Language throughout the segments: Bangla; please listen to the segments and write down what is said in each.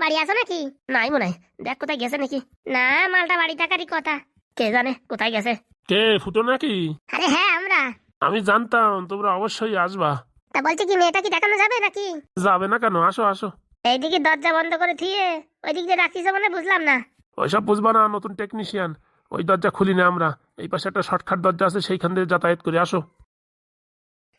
বাড়ি আছো নাকি? নাই মনে হয় দেখ কোথায় গেছে নাকি? না মালটা বাড়ি থাকারই কথা। কে জানে কোথায় গেছে? কে ফুটো নাকি? আরে হ্যাঁ আমরা। আমি জানতাম তোমরা অবশ্যই আসবা। তা বলছি কি মেয়েটা কি দেখানো যাবে নাকি? যাবে না কেন? আসো আসো। এইদিকে দরজা বন্ধ করে থিয়ে ওই দিক দিয়ে রাখিস মানে বুঝলাম না। ওইসব বুঝবা না নতুন টেকনিশিয়ান ওই দরজা খুলি না আমরা। এই পাশে একটা শর্টকাট দরজা আছে সেইখান দিয়ে যাতায়াত করে আসো।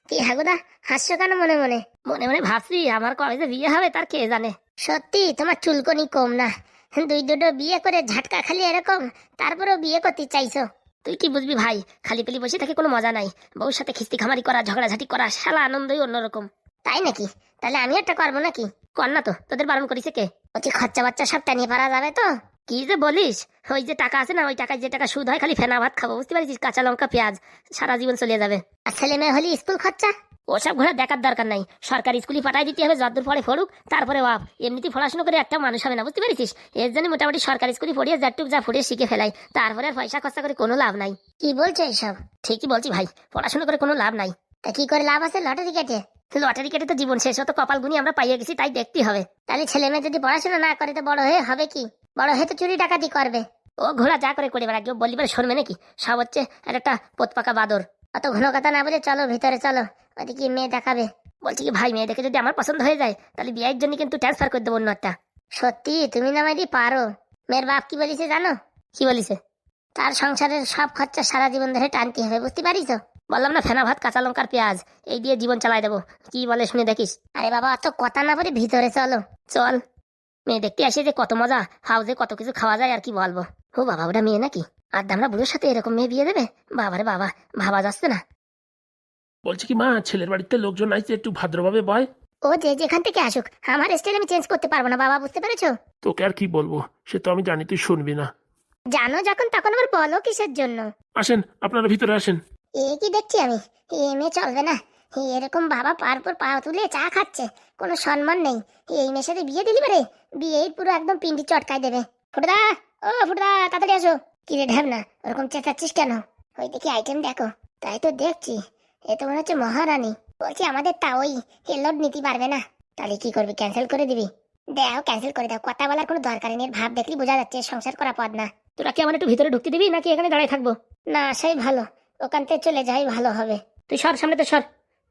কি হাগুদা হাসছো কেন মনে মনে? মনে মনে ভাবছি আমার কলেজে বিয়ে হবে তার কে জানে? সত্যি, তোমার চুলকনি কম না। দুই দুটো বিয়ে করে ঝাটকা খালি এরকম, তারপরেও বিয়ে করতে চাইছো। তুই কি বুঝবি ভাই, খালি পেলি বসে থাকে কোনো মজা নাই। বউর সাথে খিস্তি খামারি করা, ঝগড়াঝাটি করা, শালা আনন্দই অন্যরকম। তাই নাকি? তাহলে আমি একটা করব নাকি? কর না তো, তোদের বারণ করিছে কে? বলছি খরচা বাচ্চা সব টানিয়ে পারা যাবে তো? কি যে বলিস? ওই যে টাকা আছে না, ওই টাকায় যে টাকা সুদ হয়, খালি ফেনা ভাত খাব, বুঝতে পারছিস কাঁচা লঙ্কা, পেঁয়াজ, সারা জীবন চলে যাবে। আর ছেলে মেয়ে হলে স্কুল খরচা? ওসব ঘোরা দেখার দরকার নাই। সরকারি স্কুলে পাঠাই দিতে হবে যতদূর পরে পড়ুক তারপরে বাপ। এমনিতে পড়াশোনা করে একটা মানুষ হবে না বুঝতে পেরেছিস? এর জন্য মোটামুটি সরকারি স্কুলে পড়িয়ে যাটুক যা ফুটিয়ে শিখে ফেলাই। তারপরে আর পয়সা খরচা করে কোনো লাভ নাই। কি বলছো এইসব ঠিকই বলছি ভাই পড়াশোনা করে কোনো লাভ নাই। তা কি করে লাভ আছে লটারি কেটে? লটারি কেটে তো জীবন শেষ হতো কপাল গুনি আমরা পাইয়ে গেছি তাই দেখতে হবে। তাহলে ছেলে মেয়ে যদি পড়াশোনা না করে তো বড় হয়ে হবে কি? বড় হয়ে তো চুরি ডাকাতি করবে। ও ঘোড়া যা করে করে বেড়া কেউ পারে শুনবে নাকি? সব হচ্ছে একটা পোতপাকা বাদর। অত ঘন কথা না বলে চলো ভিতরে, চলো। ওদিকে মেয়ে দেখাবে। বলছি কি, ভাই মেয়ে দেখে যদি আমার পছন্দ হয়ে যায়, তাহলে বিয়ের জন্য কিন্তু ট্রান্সফার করে দেবো অন্য একটা। সত্যি? তুমি না মাইদি পারো। মেয়ের বাপ কি বলিছে জানো? কি বলিছে? তার সংসারের সব খরচা সারা জীবন ধরে টানতে হবে, বুঝতে পারিস? বললাম না, ফেনা ভাত, কাঁচা লঙ্কার পেঁয়াজ, এই দিয়ে জীবন চালাই দেবো। কি বলে শুনে দেখিস? আরে বাবা, অত কথা না বলে ভিতরে চলো। চল। মেয়ে দেখতে আসে যে কত মজা হাউজে কত কিছু খাওয়া যায় আর কি বলব। ও বাবা, ওটা মেয়ে নাকি? আর দামরা বুড়োর সাথে এরকম মেয়ে বিয়ে দেবে? বাবারে বাবা ভাবা যাচ্ছে না। বলছি কি মা ছেলের বাড়িতে লোকজন আইছে একটু ভাদ্রভাবে বয়? ও যে যেখান থেকে আসুক আমার স্টাইল আমি চেঞ্জ করতে পারব না বাবা বুঝতে পেরেছ? তোকে আর কি বলব সে তো আমি জানি তুই শুনবি না। জানো যখন তখন আবার বলো কিসের জন্য? আসেন আপনারা ভিতরে আসেন। এ কি দেখছি আমি? এ মেয়ে চলবে না। এরকম বাবা পার পর পা তুলে চা খাচ্ছে কোনো সম্মান নেই। এই মেয়ের সাথে বিয়ে দিলি পারে বিয়ে পুরো একদম পিন্ডি চটকাই দেবে। ফুটদা ও ফুটদা তাড়াতাড়ি আসো। কি রে ঢ্যাব না ওরকম চেঁচাচ্ছিস কেন? ওই দেখি আইটেম দেখো। তাই তো দেখছি। এ তো মনে হচ্ছে মহারানী। বলছি আমাদের তা ওই হেলোড নিতে পারবে না। তাহলে কি করবি ক্যান্সেল করে দিবি? দেও ক্যান্সেল করে দাও। কথা বলার কোনো দরকার নেই ভাব দেখলি বোঝা যাচ্ছে সংসার করা পদ না। তোরা কি আমার একটু ভিতরে ঢুকতে দিবি নাকি এখানে দাঁড়ায় থাকব? না সেই ভালো। ওখান থেকে চলে যাই ভালো হবে। তুই সর সামনে তো সর।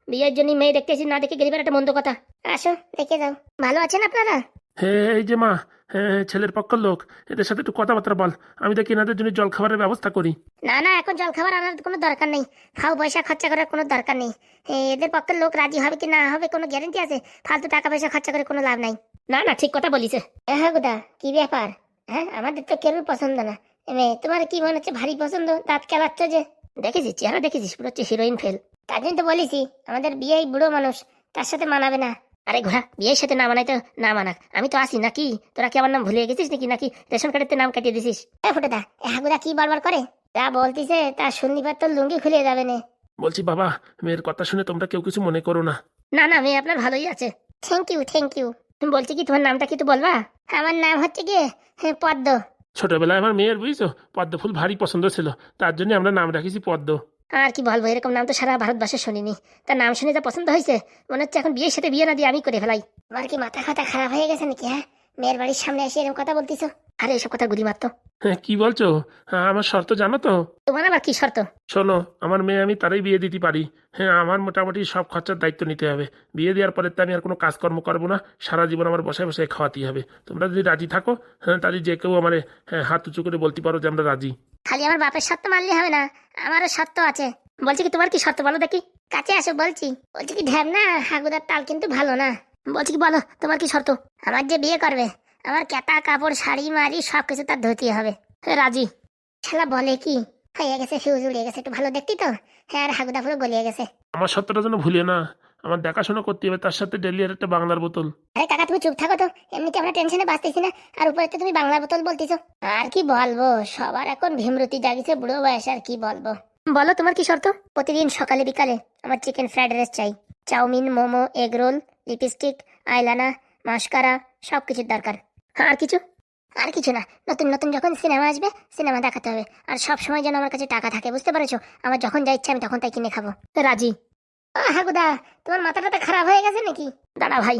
বিয়ের জন্য মেয়ে দেখতে আসিস না দেখে গেলিবার একটা মন্দ কথা। আসো দেখে যাও। ভালো আছেন আপনারা? হে এই যে মা হ্যাঁ ছেলের পক্ষের লোক এদের সাথে একটু কথাবার্তা বল। আমি দেখি এনাদের জন্য জল খাবারের ব্যবস্থা করি। না না এখন জল খাবার আনার কোনো দরকার নেই। খাও পয়সা খরচা করার কোনো দরকার নেই। এদের পক্ষের লোক রাজি হবে কি না হবে কোনো গ্যারেন্টি আছে? ফালতু টাকা পয়সা খরচা করে কোনো লাভ নাই। না না ঠিক কথা বলিছে। হ্যাঁ গুদা কি ব্যাপার? হ্যাঁ আমাদের তো কেউ পছন্দ না। তোমার কি মনে হচ্ছে ভারী পছন্দ? দাঁত খেলাচ্ছ যে? দেখেছিস চেহারা দেখেছিস পুরো হচ্ছে হিরোইন ফেল তার জন্য তো বলেছি আমাদের বিয়ে বুড়ো মানুষ তার সাথে মানাবে না। আরে ঘোড়া বিয়ের সাথে না মানাই তো না মানাক। আমি তো আসি নাকি? তোরা কি আমার নাম ভুলে গেছিস নাকি নাকি? রেশন কার্ডের নাম কাটিয়ে দিছিস। এ ফুটে দা হাগুদা কি বারবার করে? যা বলতিছে তা শনিবার তো লুঙ্গি খুলে যাবে না। বলছি বাবা মেয়ের কথা শুনে তোমরা কেউ কিছু মনে করো না। না না মেয়ে আপনার ভালোই আছে। থ্যাংক ইউ থ্যাংক ইউ বলছি কি তোমার নামটা কি তো বলবা? আমার নাম হচ্ছে গিয়ে হ্যাঁ, পদ্ম। ছোটবেলায় আমার মেয়ের বুঝছ? পদ্ম ফুল ভারী পছন্দ ছিল। তার জন্য আমরা নাম রাখিছি পদ্ম। আর কি বলব এরকম নাম তো সারা ভারতবর্ষে শুনিনি। তার নাম শুনে যা পছন্দ হয়েছে মনে হচ্ছে এখন বিয়ের সাথে বিয়ে না দিয়ে আমি করে ফেলাই। তোমার কি মাথা খাতা খারাপ হয়ে গেছে নাকি হ্যাঁ? মেয়ের বাড়ির সামনে এসে এরকম কথা বলতিছো? আরে এসব কথা গুলি মারতো। হ্যাঁ কি বলছো? হ্যাঁ আমার শর্ত জানো তো? তোমার আবার কি শর্ত? শোনো আমার মেয়ে আমি তারই বিয়ে দিতে পারি। হ্যাঁ আমার মোটামুটি সব খরচার দায়িত্ব নিতে হবে। বিয়ে দেওয়ার পরে তো আমি আর কোনো কাজকর্ম করব না সারা জীবন আমার বসায় বসায় খাওয়াতেই হবে। তোমরা যদি রাজি থাকো হ্যাঁ তাহলে যে কেউ আমার হ্যাঁ হাত উঁচু করে বলতে পারো যে আমরা রাজি। খালি আমার বাপের শর্ত মানলে হবে না, আমারও শর্ত আছে। বলছি কি, তোমার কি শর্ত বলো দেখি। কাছে আসো, বলছি। বলছি কি, ঢ্যাব না, হাগুদার তাল কিন্তু ভালো না। বলছি কি, বলো, তোমার কি শর্ত? আমার যে বিয়ে করবে, আমার কেতা, কাপড়, শাড়ি মারি সব কিছু তার ধুতে হবে। রাজি। শালা বলে কি? হয়ে গেছে ফিউজ উড়িয়ে গেছে, একটু ভালো দেখতি তো? হ্যাঁ আর হাগুদা পুরো গলিয়ে গেছে। আমার শর্তটা যেন ভুলিয়ে না। আমার দেখাশোনা করতে হবে, তার সাথে ডেলি একটা বাংলার বোতল। আরে কাকা, তুমি চুপ থাকো তো, এমনিতে আমরা টেনশনে বাঁচতেছি না, আর উপরে তো তুমি বাংলার বোতল বলতেছো। আর কি বলব, সবার এখন ভীমরতি জাগিছে, বুড়ো বয়স আর কি বলব। বলো, তোমার কি শর্ত? প্রতিদিন সকালে বিকালে আমার চিকেন ফ্রাইড রাইস চাই। Chowmein, momo egg roll lipstick eyeliner mascara সব কিছুর দরকার। আর কিছু? আর কিছু না, নতুন নতুন যখন সিনেমা আসবে সিনেমা দেখাতে হবে। আর সব সময় যেন আমার কাছে টাকা থাকে, বুঝতে পারছ? আমার যখন যা ইচ্ছা আমি তখন তাই কিনে খাব। রাজি। হাগুদা তোমার মাথাটা খারাপ হয়ে গেছে নাকি? দাঁড়া ভাই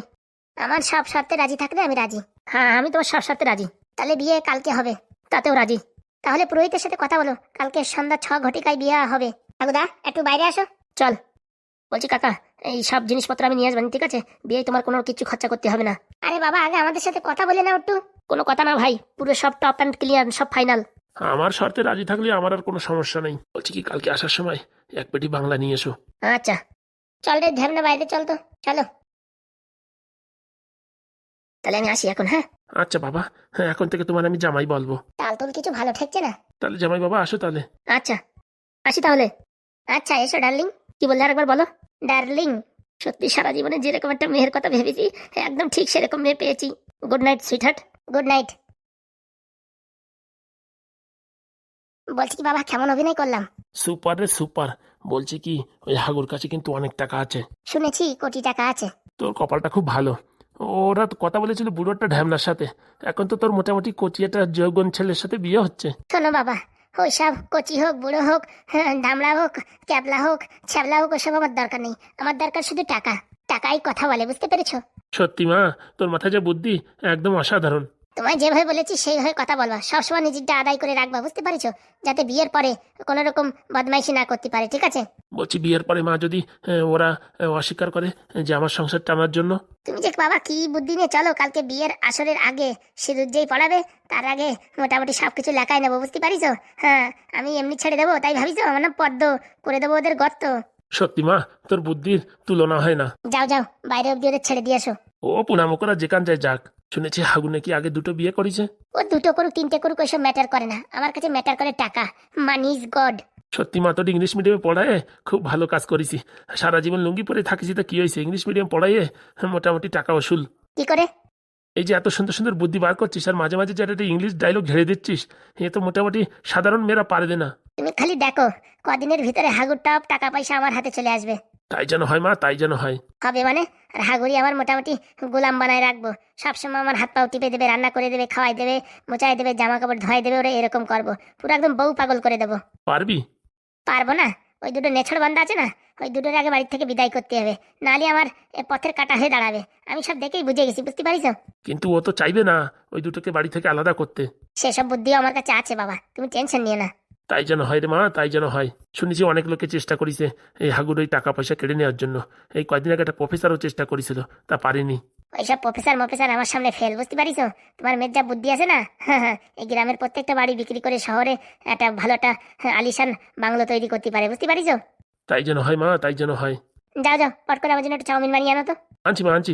আমার সব শর্তে রাজি থাকলে আমি রাজি। হ্যাঁ আমি তোমার সব সাথে রাজি। তাহলে বিয়ে কালকে হবে তাতেও রাজি। তাহলে পুরোহিতের সাথে কথা বলো কালকে সন্ধ্যা ছ ঘটিকায় বিয়ে হবে। ঠাকুরদা একটু বাইরে আসো। চল। বলছি কাকা এই সব জিনিসপত্র আমি নিয়ে আসবেন ঠিক আছে? বিয়ে তোমার কোনো কিছু খরচা করতে হবে না। আরে বাবা আগে আমাদের সাথে কথা বলে নাও একটু। কোনো কথা না ভাই পুরো সব টপ অ্যান্ড ক্লিয়ার সব ফাইনাল আমার শর্তে রাজি থাকলে আমার আর কোনো সমস্যা নেই। বলছি কি কালকে আসার সময় এক পেটি বাংলা নিয়ে এসো। আচ্ছা। চল রে ধ্যামনা বাইরে চল তো। চলো। তাহলে আমি আসি এখন হ্যাঁ? আচ্ছা বাবা হ্যাঁ এখন থেকে তোমার আমি জামাই বলব। তাল তুল কিছু ভালো ঠেকছে না? তাহলে জামাই বাবা আসো তাহলে। আচ্ছা আসি তাহলে। আচ্ছা এসো ডার্লিং। কি বললে আরেকবার বলো? ডার্লিং সত্যি সারা জীবনে যেরকম একটা মেয়ের কথা ভেবেছি একদম ঠিক সেরকম মেয়ে পেয়েছি। Good night sweet good night. বলছি কি বাবা কেমন অভিনয় করলাম? সুপার রে সুপার। বলছি কি ওই হাগুর কাছে কিন্তু অনেক টাকা আছে। শুনেছি কোটি টাকা আছে। তোর কপালটা খুব ভালো। ওরা তো কথা বলেছিল বুড়োটা ঢ্যামনার সাথে। এখন তো তোর মোটামুটি কচি একটা যৌবন ছেলের সাথে বিয়ে হচ্ছে। শোনো বাবা ওইসব কচি হোক বুড়ো হোক হ্যাঁ, দামড়া হোক ক্যাবলা হোক ছ্যাবলা হোক ওসব আমার দরকার নেই। আমার দরকার শুধু টাকা। টাকাই কথা বলে বুঝতে পেরেছ? সত্যি মা তোর মাথায় যা বুদ্ধি একদম অসাধারণ। তোমায় যেভাবে বলেছি সেইভাবে কথা বলবা। সবসময় নিজেরটা আদায় করে রাখবা বুঝতে পারিছো? যাতে বিয়ের পরে কোনো রকম বদমাইশি না করতে পারে ঠিক আছে? বলছি বিয়ের পরে মা যদি আহ, ওরা আহ, অস্বীকার করে যে আমার সংসার টানার জন্য? তুমি যে বাবা কি বুদ্ধি নিয়ে চলো কালকে বিয়ের আসরের আগে সিঁদুর যেই পড়াবে তার আগে মোটামুটি সব কিছু লেখাই নেব বুঝতে পারিছো? হ্যাঁ আমি এমনি ছেড়ে দেবো তাই ভাবিছো? আমার নাম পদ্ম করে দেবো ওদের গর্ত। সত্যি মা তোর বুদ্ধির তুলনা হয় না। যাও যাও বাইরে অব্দি ওদের ছেড়ে দিয়ে আসো ও পুনামকরা যেখান যায় যাক। শুনেছি হাগু নাকি আগে দুটো বিয়ে করেছে। ও দুটো করুক তিনটে করুক ওইসব ম্যাটার করে না। আমার কাছে ম্যাটার করে টাকা। মানি ইজ গড সত্যি মা তোর ইংলিশ মিডিয়ামে পড়ায় খুব ভালো কাজ করেছি। সারা জীবন লুঙ্গি পরে থাকিস তা কি হয়েছে? ইংলিশ মিডিয়াম পড়াইয়ে মোটামুটি টাকা ওসুল কি করে? এই যে এত সুন্দর সুন্দর বুদ্ধি বার করছিস আর মাঝে মাঝে একটা ইংলিশ ডায়লগ ঝেড়ে দিচ্ছিস এ তো মোটামুটি সাধারণ মেয়েরা পারে না। তুমি খালি দেখো কদিনের ভিতরে হাগুর টপ টাকা পয়সা আমার হাতে চলে আসবে। তাই যেন হয় মা তাই যেন হয়। হবে মানে? আর হাগুড়ি আমার মোটামুটি গোলাম বানায় রাখব। সবসময় আমার হাত পাও টিপে দেবে রান্না করে দেবে খাওয়াই দেবে মোচাই দেবে জামা কাপড় ধোয়াই দেবে ওরা এরকম করব। পুরো একদম বউ পাগল করে দেবো। পারবি? পারব না? ওই দুটো নেছড় বান্ধা আছে না? ওই দুটোর আগে বাড়ি থেকে বিদায় করতে হবে। নাহলে আমার এ পথের কাটা হয়ে দাঁড়াবে। আমি সব দেখেই বুঝে গেছি বুঝতে পারিস কিন্তু ও তো চাইবে না ওই দুটোকে বাড়ি থেকে আলাদা করতে। সেসব বুদ্ধিও আমার কাছে আছে বাবা। তুমি টেনশন নিয়ে না। তাই যেন হয় রে মা তাই যেন হয়। শুনেছি অনেক লোকে চেষ্টা করেছে এই হাগুর ওই টাকা পয়সা কেড়ে নেওয়ার জন্য। এই কয়দিন আগে একটা প্রফেসরও চেষ্টা করেছিল তা পারেনি। ওইসব প্রফেসর মফেসর আমার সামনে ফেল বুঝতে পারিস তোমার মেয়ের যা বুদ্ধি আছে না? এই গ্রামের প্রত্যেকটা বাড়ি বিক্রি করে শহরে একটা ভালো একটা হ্যাঁ, আলিশান বাংলো তৈরি করতে পারে বুঝতে পারিস তাই যেন হয় মা তাই যেন হয়। যাও যাও পট করে আমার জন্য একটু চাউমিন বানিয়ে আনো তো। আনছি মা আনছি।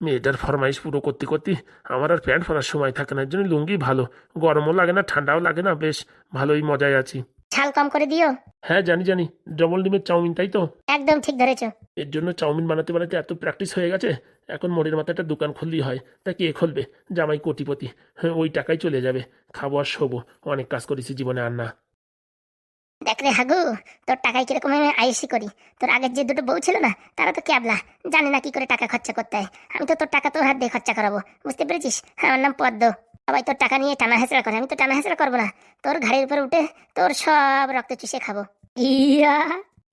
মেয়েটার ফরমাইশ পুরো করতে করতে আমার আর প্যান্ট পরার সময় থাকে না জন্য লুঙ্গি ভালো। গরমও লাগে না ঠান্ডাও লাগে না বেশ ভালোই মজায় আছি। ঝাল কম করে দিও। হ্যাঁ জানি জানি। ডবল ডিমের চাউমিন তাই তো? একদম ঠিক ধরেছো। এর জন্য চাউমিন বানাতে বানাতে এত প্র্যাকটিস হয়ে গেছে এখন মোড়ের মাথায় একটা দোকান খুললেই হয়। তা কে খুলবে? জামাই কোটিপতি। হ্যাঁ ওই টাকাই চলে যাবে। খাব আর শোবো। অনেক কাজ করেছি জীবনে আর না দেখ রে হাগু, তোর টাকায় কীরকম আমি আইসি করি? তোর আগের যে দুটো বউ ছিল না, তারা তো ক্যাবলা, জানে না কি করে টাকা খরচা করতে হয়। আমি তো তোর টাকা তোর হাত দিয়ে খরচা করাবো, বুঝতে পেরেছিস? আমার নাম পদ্ম। সবাই তোর টাকা নিয়ে টানা হেঁচড়া করে, আমি তো টানা হেঁচড়া করব না। তোর ঘাড়ের উপর উঠে তোর সব রক্ত চুষে খাব। ইয়া!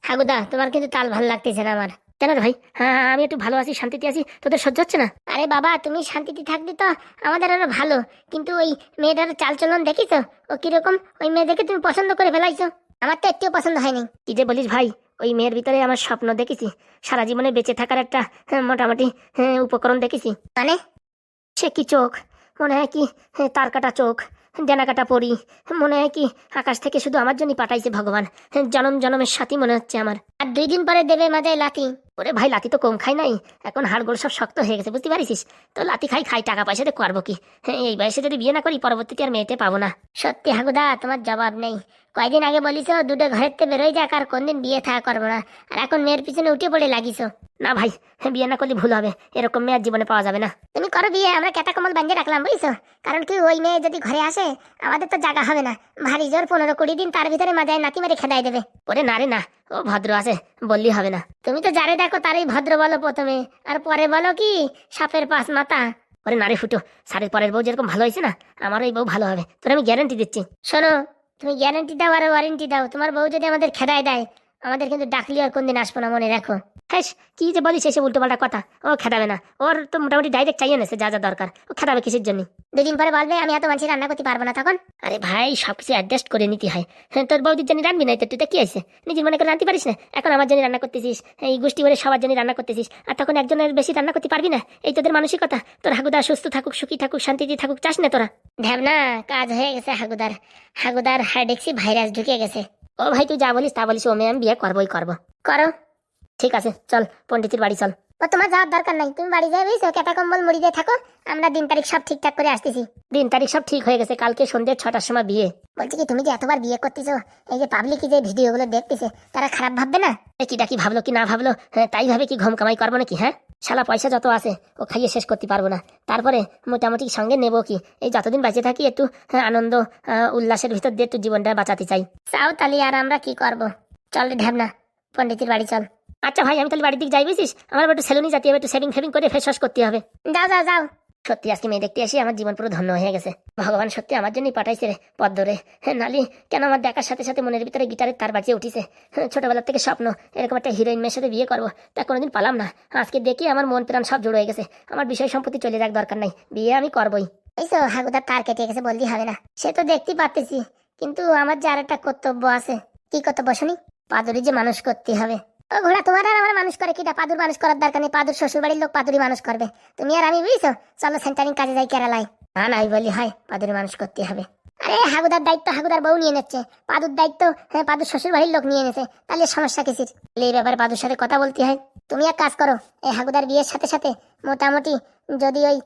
হাগুদা, তোমার কিন্তু তাল ভালো লাগতেছে না আমার। কেন ভাই? হ্যাঁ আমি একটু ভালো আছি, শান্তিতে আছি, তোদের সহ্য হচ্ছে না? আরে বাবা, তুমি শান্তিতে থাকলে তো, আমাদের আরও ভালো। কিন্তু ওই মেয়েটার চালচলন দেখিস ও কীরকম? ওই মেয়ে দেখে তুমি পছন্দ করে ফেলাইছো। আমার তো একটিও পছন্দ হয়নি। কি যে বলিস ভাই ওই মেয়ের ভিতরে আমার স্বপ্ন দেখেছি। সারা জীবনে বেঁচে থাকার একটা হ্যাঁ, মোটামুটি হ্যাঁ, উপকরণ দেখেছি। মানে? সে কি চোখ? মনে হয় কি হ্যাঁ, তার কাটা চোখ। ডেনা কাটা পড়ি। মনে হয় কি আকাশ থেকে শুধু আমার জন্যই পাঠাইছে ভগবান। জনম জনমের সাথী মনে হচ্ছে আমার। আর দুই দিন পরে দেবে মাথায় লাথি ওরে ভাই লাতি তো কম খাই নাই। এখন হাড়গোড় সব শক্ত হয়ে গেছে বুঝতে পারিস তো লাতি খাই খাই টাকা পয়সাতে করব কি? হ্যাঁ, এই বয়সে যদি বিয়ে না করি পরবর্তীতে আর মেয়েতে পাবো না। সত্যি হাগুদা তোমার জবাব নেই। কয়দিন আগে বলিস দুটো ঘরের থেকে বেরোয় যাক আর কোনদিন বিয়ে থাকা করব না। আর এখন মেয়ের পিছনে উঠে পড়ে লাগিস না ভাই বিয়ে না করলে ভুল হবে। এরকম মেয়ে আর জীবনে পাওয়া যাবে না। তুমি করো বিয়ে আমরা কেটা কমল বাঞ্জে রাখলাম বুঝছ? কারণ কি ওই মেয়ে যদি ঘরে আসে আমাদের তো জায়গা হবে না। ভারী জোর পনেরো কুড়ি দিন তার ভিতরে মাজায় নাতি মেরে খেদাই দেবে। ওরে না রে না ও ভদ্র আছে বললি হবে না। তুমি তো যারে দেখো তারই ভদ্র বলো প্রথমে আর পরে বলো কি সাপের পাশ মাথা। ওরে নারে ফুটো সারের পরের বউ যেরকম ভালো হয়েছে না আমার ওই বউ ভালো হবে। তোর আমি গ্যারান্টি দিচ্ছি। শোনো তুমি গ্যারান্টি দাও আর ওয়ারেন্টি দাও। তোমার বউ যদি আমাদের খেদায় দেয় আমাদের কিন্তু ডাকলি আর কোনদিন আসব না মনে রাখো। হ্যাঁ কি যে বলিস এসে উল্টো পাল্টা কথা? ও খেদাবে না। ওর তো মোটামুটি ডাইরেক্ট চাইয়ে নেছে যা যা দরকার। ও খেদাবে কিসের জন্য? দুদিন পরে বলবে আমি এত মানুষের রান্না করতে পারব না তখন। আরে ভাই সব কিছু অ্যাডজাস্ট করে নিতে হয়। হ্যাঁ তোর বৌদির জন্য রান্নবি না তুই তো কি আছে নিজের মনে করে রাঁধতে পারিস না? এখন আমার জন্য রান্না করতেছিস এই গোষ্ঠী করে সবার জন্য রান্না করতেছিস আর তখন একজনের বেশি রান্না করতে পারবি না? এই তোদের মানসিকতা তোর হাগুদা সুস্থ থাকুক সুখী থাকুক শান্তিতে থাকুক চাস না তোরা? ঢ্যাবনা কাজ হয়ে গেছে হাগুদার। হাগুদার হাইডেক্সি ভাইরাস ঢুকে গেছে। ও ভাই তুই যা বলিস তা বলিস ও মেয়ে আমি বিয়ে করবোই করব। করো। ঠিক আছে চল পণ্ডিতের বাড়ি চল। ও তোমার যাওয়ার দরকার নাই তুমি বাড়ি যাবে বুঝছ কেটা কম্বল মুড়ি দিয়ে থাকো আমরা দিন তারিখ সব ঠিকঠাক করে আসতেছি। দিন তারিখ সব ঠিক হয়ে গেছে কালকে সন্ধ্যে ছটার সময় বিয়ে। বলছি কি তুমি যে এতবার বিয়ে করতেছো এই যে পাবলিক যে ভিডিওগুলো দেখতেছে তারা খারাপ ভাববে না? কি ডাকি ভাবলো কি না ভাবলো হ্যাঁ তাই ভাবে কি ঘুম কামাই করব নাকি হ্যাঁ? শালা পয়সা যত আছে ও খাইয়ে শেষ করতে পারব না। তারপরে মোটামুটি সঙ্গে নেব কি এই যতদিন বেঁচে থাকি একটু হ্যাঁ, আনন্দ উল্লাসের ভিতর দিয়ে একটু জীবনটা বাঁচাতে চাই। চাও তালি আর আমরা কি করব? চল রে ঢ্যাবনা পণ্ডিতের বাড়ি চল। আচ্ছা ভাই আমি তাহলে বাড়ির দিকে যাই বুঝিস আমার একটু সেলুনি যেতে হবে একটু সেভিং ফেভিং করে ফেস ওয়াশ করতে হবে। যাও যাও যাও। সত্যি আজকে মেয়ে দেখতে আসি আমার জীবন পুরো ধন্য হয়ে গেছে। ভগবান সত্যি আমার জন্যই পাঠাইছে রে পথ ধরে হ্যাঁ নালি কেন আমার দেখার সাথে সাথে মনের ভিতরে গিটারের তার বাজিয়ে উঠিছে? হ্যাঁ, ছোটবেলার থেকে স্বপ্ন এরকম একটা হিরোইন মেয়ের সাথে বিয়ে করব তা কোনোদিন পালাম না। আজকে দেখি আমার মন প্রাণ সব জুড়ে হয়ে গেছে। আমার বিষয় সম্পত্তি চলে যাক দরকার নাই। বিয়ে আমি করবই। এই তো হাগুদার তার কেটে গেছে বললি হবে না। সে তো দেখতেই পারতেছি কিন্তু আমার যে আর একটা কর্তব্য আছে। কি কর্তব্য শুনি? পাদুরি যে মানুষ করতে হবে। ঘোড়া তোমার আর আমার মানুষ করে কিটা? পাদুর মানুষ করার দরকার নেই। পাদুর শ্বশুর বাড়ির লোক পাদুরি মানুষ করবে। তুমি আর আমি, বুঝছ? চলো সেন্টারিং কাজে যাই কেরালায়। না না বলি, হয়, পাদুরি মানুষ করতে হবে। আরে, হাগুদার দায়িত্ব হাগুদার বউ নিয়ে নিচ্ছে। পাদুর দায়িত্ব হ্যাঁ পাদুর শ্বশুর বাড়ির লোক নিয়ে নিয়েছে। তাহলে সমস্যা কিসির? এই ব্যাপারে পাদুর সাথে কথা বলতে হয়। তুমি এক কাজ করো, এই হাগুদার বিয়ের সাথে সাথে মোটামুটি যদি ওই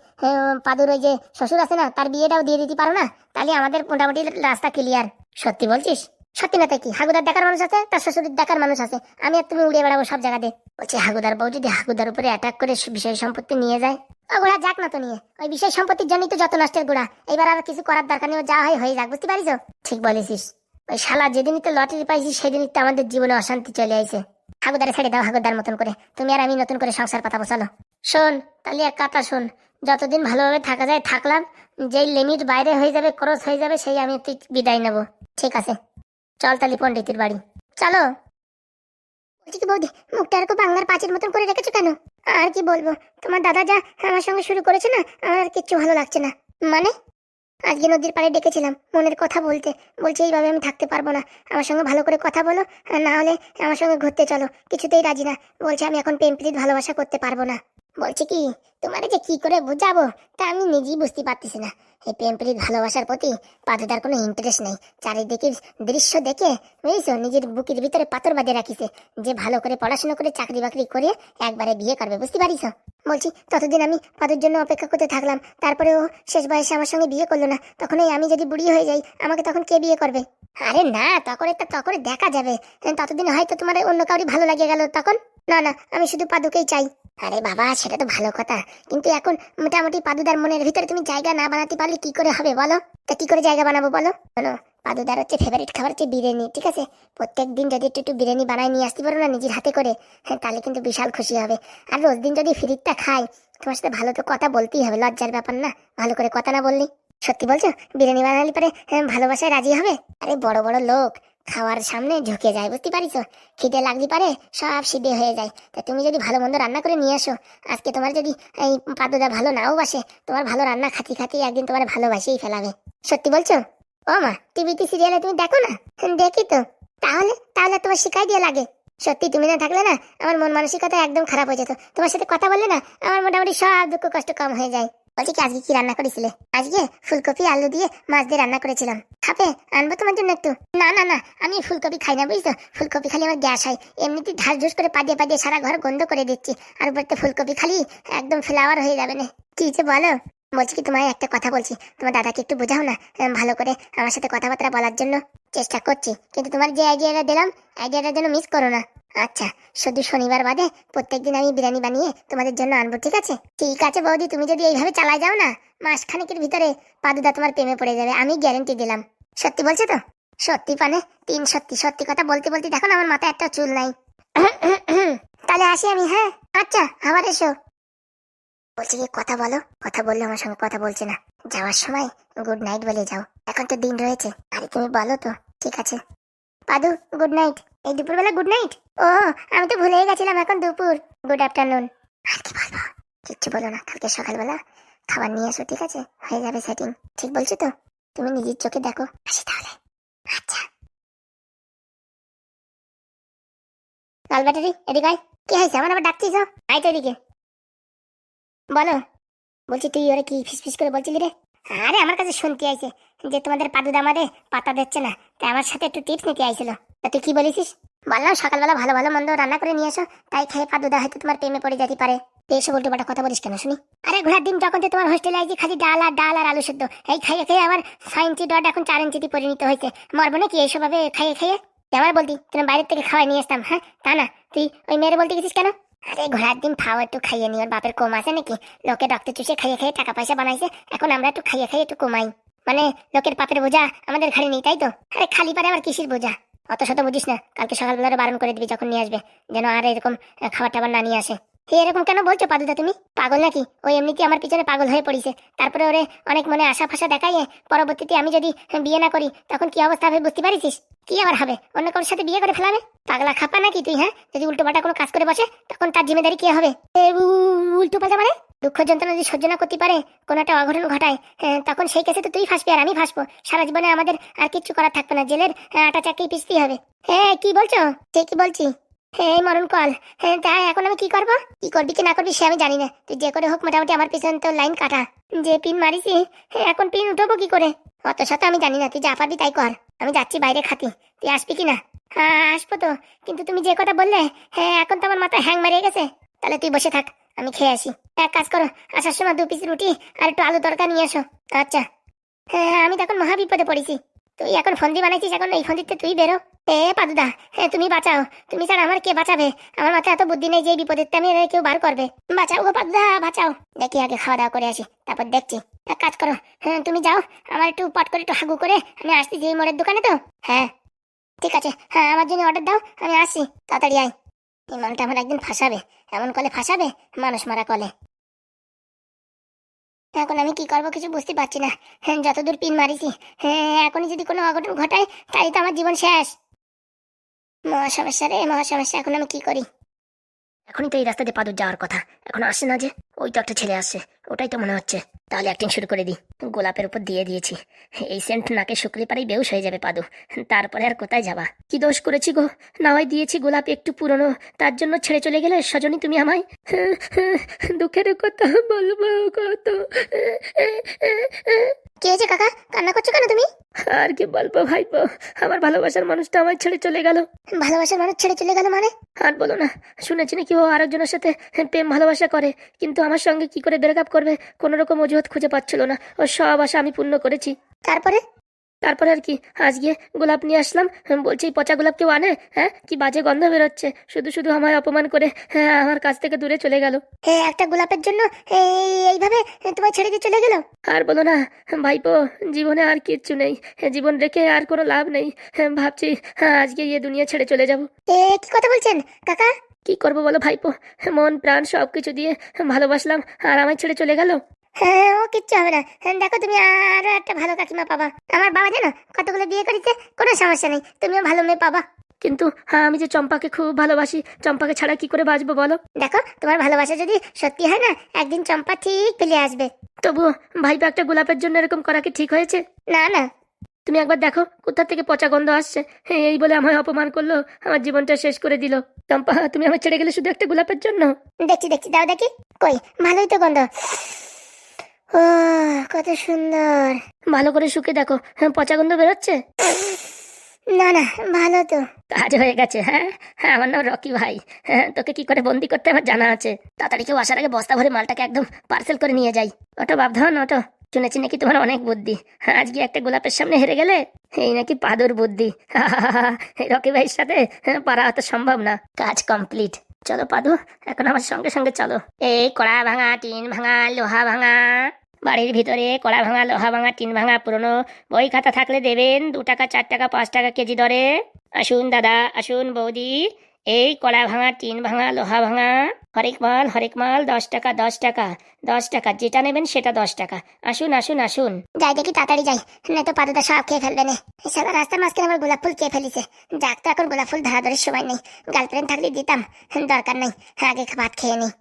পাদুর ওই যে শ্বশুর আছে না, তার বিয়েটাও দিয়ে দিতে পারো না? তাহলে আমাদের মোটামুটি রাস্তা ক্লিয়ার সত্যি বলছিস? সত্যি না তাই কি, হাগুদার দেখার মানুষ আছে, তার শ্বশুরের দেখার মানুষ আছে। আমি আর তুমি উড়ে বেড়াবো সব জায়গাতে। বলছি, হাগুদার বউ যদি হাগুদার উপরে অ্যাটাক করে বিষয় সম্পত্তি নিয়ে যায়? ও গোড়া যাক না তো নিয়ে। ওই বিষয় সম্পত্তির জন্যই তো যত নষ্টের গোড়া। এবার আর কিছু করার দরকার নেই যা হয় হয়ে যাক, বুঝতে পারিস? ঠিক বলেছিস। ওই শালা যেদিনই তো লটারি পাইছি, সেদিনই তো আমাদের জীবনে অশান্তি চলে আইছে। হাগুদারে ছেড়ে দাও হাগুদার মতন করে। তুমি আর আমি নতুন করে সংসার পাতা বসালো শোন, তাহলে এক কথা শোন। যতদিন ভালোভাবে থাকা যায়, থাকলাম। যেই লিমিট বাইরে হয়ে যাবে ক্রস হয়ে যাবে, সেই আমি তুই বিদায় নেব। ঠিক আছে। চল তালি পণ্ডিতের বাড়ি। চলো। বলছি কি বৌদি, মুখটা আর বাংলার পাঁচের মতন করে রেখেছো কেন? আর কি বলব, তোমার দাদা যা আমার সঙ্গে শুরু করেছে না আমার আর কিচ্ছু ভালো লাগছে না। মানে? আজকে নদীর পাড়ে ডেকেছিলাম, মনের কথা বলতে। বলছে এইভাবে আমি থাকতে পারব না। আমার সঙ্গে ভালো করে কথা বলো না হলে আমার সঙ্গে ঘুরতে চলো। কিছুতেই রাজি না। বলছে আমি এখন প্রেম প্রীত ভালোবাসা করতে পারব না। বলছে কি, তোমার যে কি করে বুঝাবো, তা আমি নিজেই বুঝতে পারতেছি না। এই প্রেম প্রীত ভালোবাসার প্রতি পাদুদার কোনো ইন্টারেস্ট নেই। চারিদিকের দৃশ্য দেখে বুঝছ? নিজের বুকের ভিতরে পাথর বাঁধে রাখিছে। যে ভালো করে পড়াশোনা করে চাকরি বাকরি করে একবারে বিয়ে করবে, বুঝতে পারিস বলছি, ততদিন আমি পাদুর জন্য অপেক্ষা করতে থাকলাম। তারপরে ও শেষ বয়সে আমার সঙ্গে বিয়ে করল না। তখন এই আমি যদি বুড়ি হয়ে যাই, আমাকে তখন কে বিয়ে করবে? আরে না, তখন এটা তখন দেখা যাবে। ততদিন হয়তো তোমার অন্য কাউরি ভালো লাগে গেল তখন? না না, আমি শুধু পাদুকেই চাই। আরে বাবা সেটা তো ভালো কথা। কিন্তু এখন মোটামুটি পাদুদার মনের ভিতরে তুমি জায়গা না বানাতে পারলে কি করে হবে বলো? তা কি করে জায়গা বানাবো বলো? শোনো পাদুদার হচ্ছে ফেভারিট খাবার হচ্ছে বিরিয়ানি ঠিক আছে? প্রত্যেক দিন যদি একটু একটু বিরিয়ানি বানায় নিয়ে আসতে পারো না নিজের হাতে করে হ্যাঁ তাহলে কিন্তু বিশাল খুশি হবে। আর রোজ দিন যদি ফ্রিজটা খাই তোমার সাথে ভালো তো কথা বলতেই হবে লজ্জার ব্যাপার না ভালো করে কথা না বললি। সত্যি বলছো? বিরিয়ানি বানালে পরে হ্যাঁ, ভালোবাসায় রাজি হবে? আরে বড় বড় লোক খাওয়ার সামনে ঝুঁকে যায়, বুঝতে পারিস? খিদে লাগতে পারে, সব সিদ্ধে হয়ে যায়। তা তুমি যদি ভালো মন্দ রান্না করে নিয়ে আসো, আজকে তোমার যদি এই পাদুদা ভালো নাও বাসে, তোমার ভালো রান্না খাতি খাতি একদিন তোমার ভালোবাসেই ফেলাবে। সত্যি বলছো? ও মা, টিভিতে সিরিয়ালে তুমি দেখো না? দেখি তো। তাহলে তাহলে তোমার শিখাই দিয়ে লাগে। সত্যি তুমি না থাকলে না, আমার মন মানসিকতা একদম খারাপ হয়ে যেত। তোমার সাথে কথা বললে না, আমার মোটামুটি সব দুঃখ কষ্ট কম হয়ে যায়। বলছি কি, আজকে কি রান্না করেছিলে? আজকে ফুলকপি, আলু দিয়ে মাছ দিয়ে রান্না করেছিলাম। খাবে? আনব তোমার জন্য একটু। না না না, আমি ফুলকপি খাই না, বুঝছ? ফুলকপি খালি আমার গ্যাস হয়। এমনিতে ঢাস ঝুস করে পাদিয়ে পাদিয়ে সারা ঘর গন্ধ করে দিচ্ছি। আর উপরতে ফুলকপি খালি একদম ফ্লাওয়ার হয়ে যাবে না। কি যে বলো? বলছি কি, তোমায় একটা কথা বলছি। তোমার দাদাকে একটু বোঝাও না ভালো করে আমার সাথে কথাবার্তা বলার জন্য। চেষ্টা করছি। কিন্তু তোমার যে আইডিয়াটা দিলাম আইডিয়াটা যেন মিস করো না। আচ্ছা শুধু শনিবার বাদে প্রত্যেকদিন আমি বিরিয়ানি বানিয়ে তোমাদের জন্য আনব, ঠিক আছে? ঠিক আছে বৌদি, তুমি যদি এইভাবে চালাই যাও না, মাসখানেকের ভিতরে পাদুদা তোমার প্রেমে পড়ে যাবে, আমি গ্যারেন্টি দিলাম। সত্যি বলছো তো? সত্যি পানে তিন সত্যি সত্যি কথা বলতে বলতে দেখো আমার মাথায় একটা চুল নাই। তাহলে আসি আমি হ্যাঁ? আচ্ছা আবার এসো। বলছি কি, কথা বলো, কথা বললে আমার সঙ্গে কথা বলছে না। যাওয়ার সময় গুড নাইট বলে যাও, এখন তো দিন রয়েছে। আরে তুমি বলো তো, ঠিক আছে। পাদু গুড নাইট এই দুপুরবেলা গুড নাইট ও আমি তো ভুলেই গেছিলাম এখন দুপুর। গুড আফটারনুন আর কি বলব? কিচ্ছু বলো না, কালকে সকালবেলা খাবার নিয়ে এসো, ঠিক আছে? হয়ে যাবে সেটিং ঠিক বলছো তো? তুমি নিজের চোখে দেখো। আসি তাহলে। আচ্ছা। লাল ব্যাটারি এদিকে আয়। কি হয়েছে? আমার আবার ডাকছিস আয় তো এদিকে। বলো। বলছি, তুই ওরা কি ফিস ফিস করে বলছিলি রে? আরে, আমার কাছে শুনতে আইছে যে তোমাদের পাদুদা আমাদের পাতা দিচ্ছে না। তাই আমার সাথে একটু টিপস নিতে আইছিল। তা তুই কি বলেছিস বললাম সকালবেলা ভালো ভালো মন্দ রান্না করে নিয়ে এসো। তাই খেয়ে পাদুদা হয়তো তোমার প্রেমে পড়ে যেতে পারে। তুই এসে উল্টো পাল্টা কথা বলিস কেন, শুনি? আরে ঘোড়ার ডিম যখন তোমার হোস্টেলে আইছি, খালি ডাল আর ডাল আর আলু সেদ্ধ। এই খাইয়ে খেয়ে আমার ইঞ্চি ডট এখন চার ইঞ্চিতে পরিণত হয়েছে। মরবো নাকি এইসব ভাবে খাইয়ে? খেয়ে আমার বলতি তুমি বাইরের থেকে খাওয়াই নিয়ে আসতাম হ্যাঁ? তা না, তুই ওই মেয়ের বলতে গেছিস কেন? আরে ঘোড়ার ডিম খাও, একটু খাইয়ে নি ওর বাপের কম আছে নাকি? লোকে রক্ত চুষে খাইয়ে খেয়ে টাকা পয়সা বানাইছে, এখন আমরা একটু খাইয়ে খাইয়ে একটু কমাই। মানে লোকের পাপের বোঝা আমাদের ঘাড়ে নেই, তাই তো? আরে খালি পারে আবার কিসির বোঝা? অত শত বুঝিস না, কালকে সকালবেলা বারণ করে দিবি যখন নিয়ে আসবে, যেন আর এরকম খাবার টাবার না নিয়ে আসে। এরকম কেন বলছো পাদুদা তুমি? পাগল নাকি? ওই এমনিতে আমার পিছনে পাগল হয়ে পড়েছে। তারপরে ওরে অনেক মনে আশা ফাশা দেখাইয়ে পরবর্তীতে আমি যদি বিয়ে না করি তখন কি অবস্থা হবে বুঝতে পারিস কি আবার হবে? অন্য কারোর সাথে বিয়ে করে ফেলাবে? পাগলা খাপা নাকি তুই হ্যাঁ? যদি উল্টো পাল্টা কোনো কাজ করে বসে তখন তার জিম্মেদারি কে হবে? উল্টো পাল্টা মানে? দুঃখ যন্ত্রণা যদি সহ্য না করতে পারে কোনো একটা অঘটন ঘটায় হ্যাঁ, তখন সেই কেসে তো তুই ফাঁসবি আর আমি ফাঁসবো। সারা জীবনে আমাদের আর কিচ্ছু করার থাকবে না। জেলের আটা চাকরি পিসতেই হবে। হ্যাঁ কি বলছো? সে কি বলছি। এই মরণ কল হ্যাঁ তাই এখন আমি কি করব? কি করবি কি না করবি সে আমি জানি না। তুই যে করে হোক মোটামুটি আমার পিছন তো লাইন কাটা। যে পিন মারিছি এখন পিন উঠবো কি করে? অত শত আমি জানি না, তুই যা পারবি তাই কর। আমি যাচ্ছি বাইরে খাতি। তুই আসবি কি না? হ্যাঁ আসব তো। কিন্তু তুমি যে কথা বললে হ্যাঁ এখন তো আমার মাথা হ্যাং মারিয়ে গেছে। তাহলে তুই বসে থাক, আমি খেয়ে আসি। এক কাজ করো, আসার সময় দু পিস রুটি আর একটু আলু তরকা নিয়ে এসো। আচ্ছা। হ্যাঁ হ্যাঁ আমি তো এখন মহা বিপদে পড়েছি। তুই এখন ফন্দি বানাইছিস, এখন এই ফন্দিতে তুই বেরো। এ পাদুদা হ্যাঁ তুমি বাঁচাও। তুমি স্যার আমার কে বাঁচাবে? আমার মাথায় এত বুদ্ধি নেই যে বিপদের আমি কেউ বার করবে। বাঁচাও গো পাদুদা, বাঁচাও। দেখি আগে খাওয়া দাওয়া করে আসি, তারপর দেখছি। এক কাজ করো হ্যাঁ তুমি যাও। আমার একটু পট করে একটু হাগু করে আমি আসছি যে মোড়ের দোকানে তো। হ্যাঁ ঠিক আছে। হ্যাঁ আমার জন্য অর্ডার দাও, আমি আসছি। তাড়াতাড়ি আয়। এই মালটা আমার একদিন ফাঁসাবে। এমন কলে ফাঁসাবে? মানুষ মারা কলে। এখন আমি কি করব কিছু বুঝতে পারছি না। হ্যাঁ যতদূর পিন মারিছি। হ্যাঁ এখনই যদি কোনো অঘটন ঘটায় তাই তো আমার জীবন শেষ। মহা সমস্যা রে মহা সমস্যা এখন আমি কি করি? এখনই তো এই রাস্তা দিয়ে পাদুর যাওয়ার কথা। এখন আসে না যে। ওই তো একটা ছেলে আসছে ওটাই তো মনে হচ্ছে। তাহলে অ্যাক্টিং শুরু করে দিই। গোলাপের উপর দিয়ে দিয়েছি। এই সেন্ট নাকে শুকলে পারেই বেউস হয়ে যাবে পাদু। তারপরে আর কোথায় যাবা? কি দোষ করেছি গো? না হয় দিয়েছি গোলাপ একটু পুরনো তার জন্য ছেড়ে চলে গেলে সজনী তুমি আমায়? দুঃখের কথা বলব কত? কি হয়েছে কাকা কান্না করছ কেন তুমি? আর কি বলব ভাইপো আমার ভালোবাসার মানুষটা আমায় ছেড়ে চলে গেল। ভালোবাসার মানুষ ছেড়ে চলে গেল মানে? আর বলো না শুনেছি নাকি ও আরেকজনের সাথে প্রেম ভালোবাসা করে কিন্তু আমার সঙ্গে কি করে ব্রেকআপ করবে? কোনো রকম অজুহাত খুঁজে পাচ্ছিল না। ও সব আশা আমি পূর্ণ করেছি। তারপরে? তারপরে আর কি আজকে গোলাপ নিয়ে আসলাম। হুম, বলছি এই পচা গোলাপ কেউ আনে? হ্যাঁ কি বাজে গন্ধ বেরোচ্ছে? শুধু শুধু আমায় অপমান করে হ্যাঁ আমার কাছ থেকে দূরে চলে গেল। হে একটা গোলাপের জন্য এইভাবে তোমায় ছেড়ে দিয়ে চলে গেল? আর বলো না ভাইপো জীবনে আর কিচ্ছু নেই। হ্যাঁ, জীবন রেখে আর কোনো লাভ নেই। হ্যাঁ, ভাবছি হ্যাঁ আজকে ইয়ে দুনিয়া ছেড়ে চলে যাব। এ কি কথা বলছেন কাকা? কি করব বলো ভাইপো? মন প্রাণ সব কিছু দিয়ে ভালোবাসলাম আর আমায় ছেড়ে চলে গেল? হ্যাঁ ও কিচ্ছু হবে না। হ্যাঁ, দেখো তুমি আরও একটা ভালো কাকিমা পাবা। আমার বাবা জানো কতগুলো বিয়ে করেছে? কোনো সমস্যা নেই। তুমিও ভালো মেয়ে পাবা। কিন্তু হ্যাঁ আমি যে চম্পাকে খুব ভালোবাসি চম্পাকে ছাড়া কি করে বাঁচবো বলো? দেখো তোমার ভালোবাসা যদি সত্যি হয় না একদিন চম্পা ঠিক ফিরে আসবে। তবুও ভাইপো একটা গোলাপের জন্য এরকম করা কি ঠিক হয়েছে? না না। তুমি একবার দেখো কোথা থেকে পচা গন্ধ আসছে। হ্যাঁ এই বলে আমায় অপমান করল আমার জীবনটা শেষ করে দিল। চম্পা তুমি আমার ছেড়ে গেলে শুধু একটা গোলাপের জন্য? দেখছি দেখছি দাও দেখি। কই? ভালোই তো গন্ধ। ও কত সুন্দর। ভালো করে শুকে দেখো। হ্যাঁ পচা গন্ধ বেরোচ্ছে? না না ভালো তো। কাজ হয়ে গেছে হ্যাঁ? হ্যাঁ আমার নাম রকি ভাই। হ্যাঁ তোকে কি করে বন্দি করতে আমার জানা আছে। তাড়াতাড়ি কেউ আসার আগে বস্তা ভরে মালটাকে একদম পার্সেল করে নিয়ে যাই। অটো বাবধান অটো। শুনেছি নাকি তোমার অনেক বুদ্ধি। হ্যাঁ, আজকে একটা গোলাপের সামনে হেরে গেলে এই নাকি পাদুর বুদ্ধি। রকি ভাইয়ের সাথে হ্যাঁ, পারা অত সম্ভব না। কাজ কমপ্লিট চলো পাদু এখন আমার সঙ্গে সঙ্গে চলো। এই কড়া ভাঙা টিন ভাঙা লোহা ভাঙা। বাড়ির ভিতরে কড়া ভাঙা, লোহা ভাঙা, টিন ভাঙা, পুরনো বই খাতা থাকলে দেবেন দু টাকা, চার টাকা, পাঁচ টাকা কেজি দরে। আসুন দাদা, আসুন বৌদি, এই কড়া ভাঙা, টিন ভাঙা, লোহা ভাঙা, হরেক মাল হরেক মাল, দশ টাকা দশ টাকা দশ টাকা, যেটা নেবেন সেটা দশ টাকা। আসুন আসুন আসুন। যাই দেখি, তাড়াতাড়ি যাই। নাই তো পাদুদা সব খেয়ে ফেলবে না। সারা রাস্তার মাঝখানে আমার গোলাপ ফুল খেয়ে ফেলিছে। যাক তো, এখন গোলাপ ফুল ধরা ধরার সময় নেই। গার্লফ্রেন্ড থাকলে দিতাম। দরকার নেই। আগে ভাত খেয়ে নিই